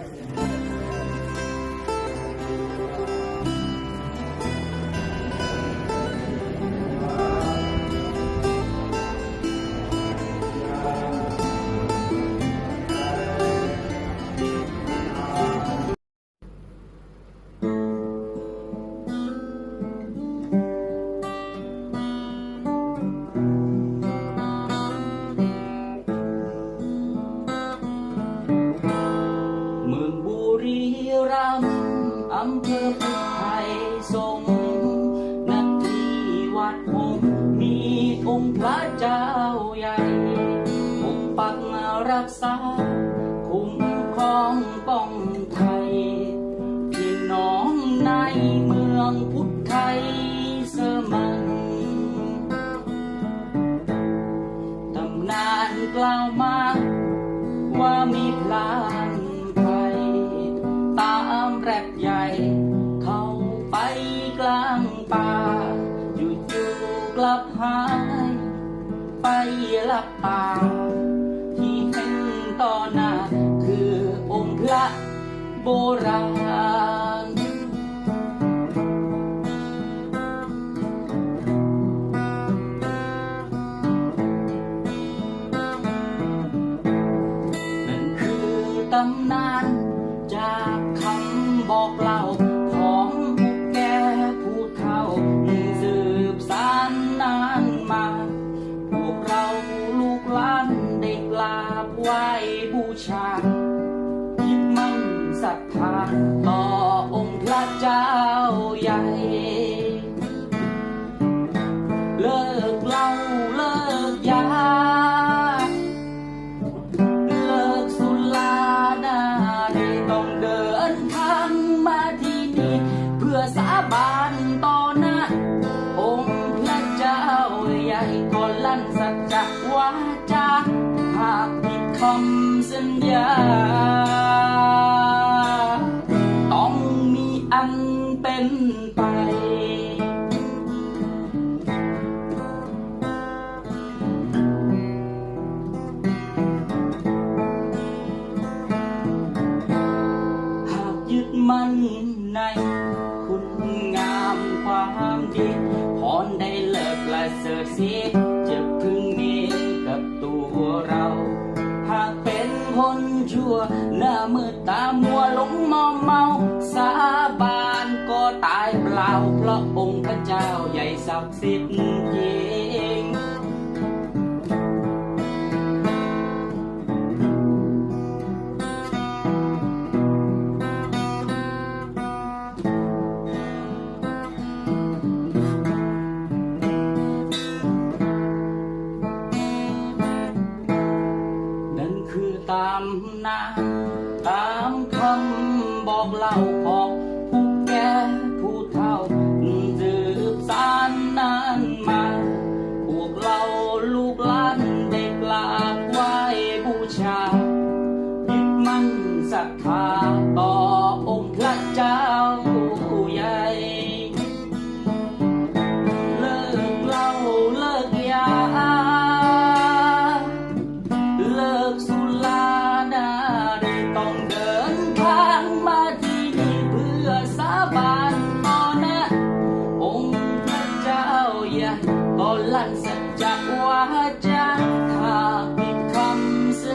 เำเภอพุทธไทยสงนักที่วัดหงมีองค์พระเจ้าใหญ่ปกปักรักษา คุ้มครองป้องไทย พี่น้องในเมืองพุทธไทยเสมันตำนานกล่าวมาว่ามีพลาน แรกใหญ่เข้าไปกลางป่าอยู่ๆกลับหาย ไปหลับตาที่เห็นต่อหน้าคือองค์พระโบราณนั่นคือตำนาน บไหว้บูชายึดมั่นศรัทธาต่อำสัญญา ต้องมีอันเป็นไปหากยึดมั่นในคุณงามความดีพรได้เลิกและเสดเสียจะพึงมีกับตัวเรา คนชั่ว หน้ามืดตามัวหลงมอมเมา สาบานก็ตายเปล่าเพราะองค์พระเจ้าใหญ่ศักดิ์สิทธิ์จริง ตามนาตามคำบอกเล่าของ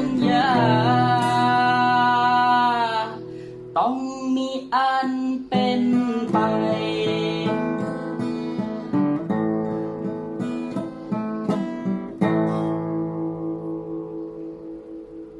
yeah.